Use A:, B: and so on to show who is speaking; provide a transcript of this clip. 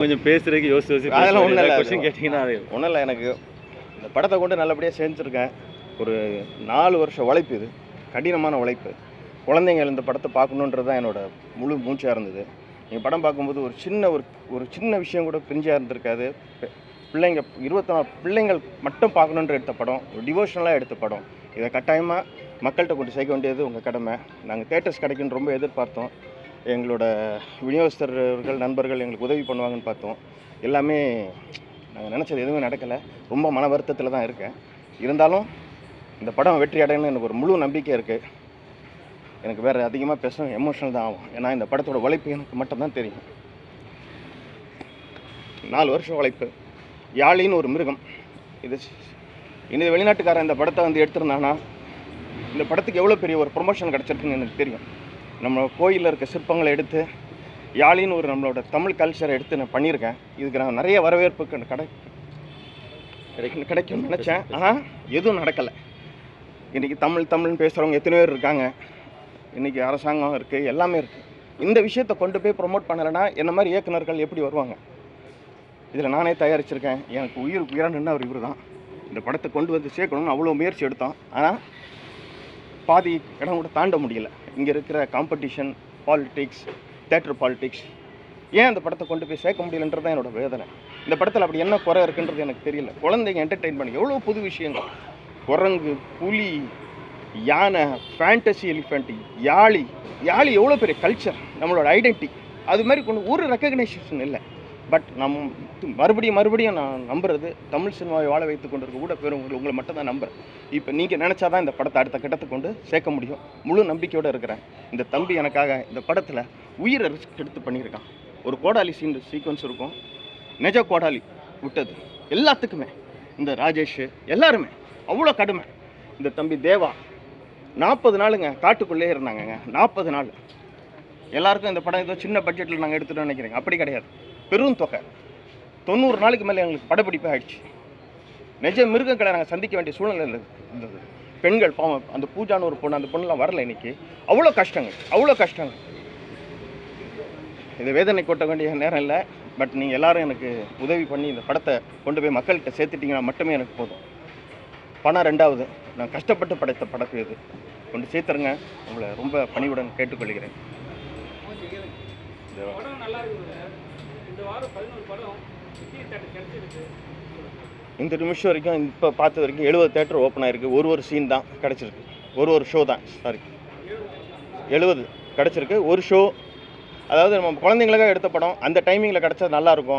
A: கொஞ்சம் பேசுறதுக்கு யோசிச்சு யோசிச்சு
B: அதெல்லாம் ஒண்ணும் இல்ல.
A: கொஸ்டின் கேட்டிங்கன்னா அது
B: ஒன்றும் இல்லை எனக்கு இந்த படத்தை கொண்டு நல்லபடியாக செஞ்சுருக்கேன் ஒரு நாலு வருஷம் உழைப்பு இது. கடினமான உழைப்பு. குழந்தைங்க இந்த படத்தை பார்க்கணுன்றது தான் என்னோட முழு மூச்சாக இருந்தது. நீங்கள் படம் பார்க்கும்போது ஒரு சின்ன ஒரு ஒரு சின்ன விஷயம் கூட பிரிஞ்சாக இருந்திருக்காது. பிள்ளைங்க இருபத்தி நாலு பிள்ளைங்கள் மட்டும் பார்க்கணுன்ற எடுத்த படம் ஒரு டிவோஷனலாக எடுத்த படம். இதை கட்டாயமாக மக்கள்கிட்ட கொண்டு சேர்க்க வேண்டியது உங்கள் கடமை. நாங்கள் தேட்டர்ஸ் கிடைக்குன்னு ரொம்ப எதிர்பார்த்தோம். எங்களோட விநியோகஸ்தர்கள் நண்பர்கள் எங்களுக்கு உதவி பண்ணுவாங்கன்னு பார்த்தோம். எல்லாமே நாங்கள் நினச்சது எதுவுமே நடக்கலை. ரொம்ப மன வருத்தத்தில் தான் இருக்கேன். இருந்தாலும் இந்த படம் வெற்றி அடையணும்னு எனக்கு ஒரு முழு நம்பிக்கை இருக்குது எனக்கு வேறு அதிகமாக பேசணும் எமோஷனல் தான் ஆகும். ஏன்னா இந்த படத்தோட உழைப்பு எனக்கு மட்டும்தான் தெரியும். நாலு வருஷம் உழைப்பு. யாழின்னு ஒரு மிருகம். இது இந்த வெளிநாட்டுக்காரன் இந்த படத்தை வந்து எடுத்திருந்தானா இந்த படத்துக்கு எவ்வளோ பெரிய ஒரு ப்ரொமோஷன் கிடச்சிருக்குன்னு எனக்கு தெரியும். நம்ம கோயிலில் இருக்க சிற்பங்களை எடுத்து யாழின்னு ஒரு நம்மளோட தமிழ் கல்ச்சரை எடுத்து நான் பண்ணியிருக்கேன். இதுக்கு நான் நிறைய வரவேற்பு க- கடை கிடைக்கும் கிடைக்கும்னு நினச்சேன். ஆனால் எதுவும் நடக்கலை. இன்றைக்கி தமிழ் தமிழ்னு பேசுகிறவங்க எத்தனை பேர் இருக்காங்க? இன்றைக்கி அரசாங்கம் இருக்குது எல்லாமே இருக்குது இந்த விஷயத்தை கொண்டு போய் ப்ரொமோட் பண்ணலைன்னா என்ன மாதிரி இயக்குநர்கள் எப்படி வருவாங்க? இதில் நானே தயாரிச்சிருக்கேன். எனக்கு உயிர் உயிரானுன்னு அவர் இவர் தான் இந்த படத்தை கொண்டு வந்து சேர்க்கணும்னு அவ்வளோ முயற்சி எடுத்தோம். ஆனால் பாதி இடம் கூட தாண்ட முடியலை. இங்கே இருக்கிற காம்படிஷன் பாலிடிக்ஸ் தேட்டர் பாலிடிக்ஸ் ஏன் அந்த படத்தை கொண்டு போய் சேர்க்க முடியலன்றது தான் என்னோட வேதனை. இந்த படத்தில் அப்படி என்ன குறை இருக்குன்றது எனக்கு தெரியல. குழந்தைங்க என்டர்டெயின் பண்ணி எவ்வளோ புது விஷயங்கள்? குரங்கு புலி யானை ஃபேண்டசி எலிஃபெண்ட் யாழி யாழி எவ்வளோ பெரிய கல்ச்சர் நம்மளோட ஐடென்டிட்டி அது மாதிரி கொண்டு ஒரு ரெக்கக்னைசேஷன் இல்லை. பட் நம் மறுபடியும் மறுபடியும் நான் நம்புறது தமிழ் சினிமாவை வாழ வைத்து கொண்டிருக்க கூட பேரும் உங்களை உங்களை மட்டும் தான் நம்புறேன். இப்போ நீங்கள் நினச்சா தான் இந்த படத்தை அடுத்த கட்டத்துக்கு கொண்டு சேர்க்க முடியும். முழு நம்பிக்கையோடு இருக்கிறேன். இந்த தம்பி எனக்காக இந்த படத்தில் உயிரை ரிஸ்க் எடுத்து பண்ணியிருக்கான். ஒரு கோடாலி சீன் சீக்வன்ஸ் இருக்கும். நிஜ கோடாலி விட்டது. எல்லாத்துக்குமே. இந்த ராஜேஷ் எல்லாருமே. அவ்வளோ கடுமை. இந்த தம்பி தேவா நாற்பது நாளுங்க காட்டுக்குள்ளே இருந்தாங்கங்க. நாற்பது நாள். எல்லாருக்கும் இந்த படம் ஏதோ சின்ன பட்ஜெட்டில் நாங்கள் எடுத்துகிட்டோம்னு நினைக்கிறேங்க. அப்படி கிடையாது. பெரும் தொகை. தொண்ணூறு நாளைக்கு மேலே எங்களுக்கு படப்பிடிப்பு ஆயிடுச்சு. நிஜ மிருகங்களை நாங்கள் சந்திக்க வேண்டிய சூழ்நிலை இருந்தது. பெண்கள் பாவம் அந்த பூஜான்னு ஒரு பொண்ணு அந்த பொண்ணுலாம் வரல இன்னைக்கு. அவ்வளோ கஷ்டங்கள் அவ்வளோ கஷ்டங்கள். இது வேதனை கொட்ட வேண்டிய நேரம் இல்லை. பட் நீங்கள் எல்லோரும் எனக்கு உதவி பண்ணி இந்த படத்தை கொண்டு போய் மக்கள்கிட்ட சேர்த்துட்டிங்கன்னா மட்டுமே எனக்கு போதும். பணம் ரெண்டாவது. நான் கஷ்டப்பட்டு படைத்த படத்து இது. கொண்டு சேர்த்துருங்க. உங்களை ரொம்ப பணிவுடன் கேட்டுக்கொள்கிறேன்.
C: இந்த வாரம் பதினோரு படம் விஜய் தேட்டர் கிடைச்சிருக்கு.
B: இந்த நிமிஷம் வரைக்கும் இப்போ பார்த்த வரைக்கும் எழுபது தேட்டர் ஓப்பன் ஆயிருக்கு. ஒரு ஒரு சீன் தான் கிடச்சிருக்கு. ஒரு ஒரு ஷோ தான். சாரி எழுபது கிடச்சிருக்கு. ஒரு ஷோ அதாவது நம்ம குழந்தைங்களுக்காக எடுத்த படம். அந்த டைமிங்கில் கிடச்சா நல்லாயிருக்கும்